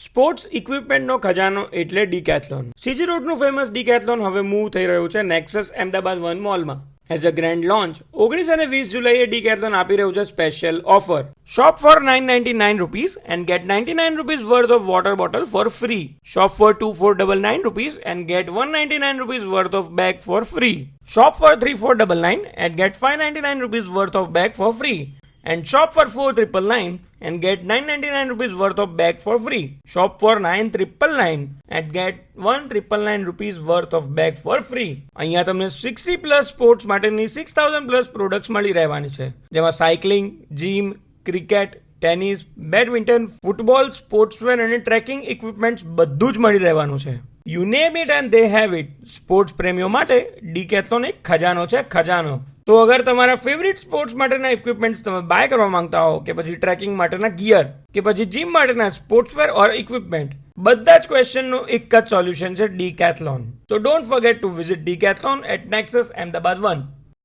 Sports ઇક્વિપમેન્ટનો ખજાનો એટલે ડીકેથલોન. CG રોડનું ફેમસ ડીકેથલોન હવે મૂવ થઈ રહ્યું છે નેક્સસ અમદાવાદ વન મોલમાં એઝ અ ગ્રેન્ડ લોન્ચ ઓગણીસ અને વીસ જુલાઈએ ડીકેથલોન આપી રહ્યું છે special offer shop for nine ninety nine rupees and get ninety nine rupees worth of water bottle for free shop for two four double nine rupees and get one ninety nine rupees worth of bag for free shop for three four double nine and get five ninety nine rupees worth of bag for free and shop for 4999 and get 999 rupees worth of bag for free. Shop for 9999 and get 1999 rupees worth of bag for free. અહીંયા તમને 60 plus sports માટેની 6000 plus products મળી રહેવાની છે જેમાં cycling gym cricket tennis badminton football sportswear અને trekking equipments બધું જ મળી રહેવાનું છે you name it and they have it sports પ્રેમીઓ માટે ડીકેથલોન એક ખજાનો છે, ખજાનો તો અગર તમારા ફેવરિટ સ્પોર્ટ્સ માટેના ઇક્વિપમેન્ટ્સ તમે બાય કરવા માંગતા હો કે પછી ટ્રેકિંગ માટેના ગિયર કે પછી જીમ માટેના સ્પોર્ટ્સવેર ઓર ઇક્વિપમેન્ટ બધા જ ક્વેશ્ચનનું એક જ સોલ્યુશન છે ડીકેથલોન તો don't forget to visit Decathlon at Nexus Ahmedabad one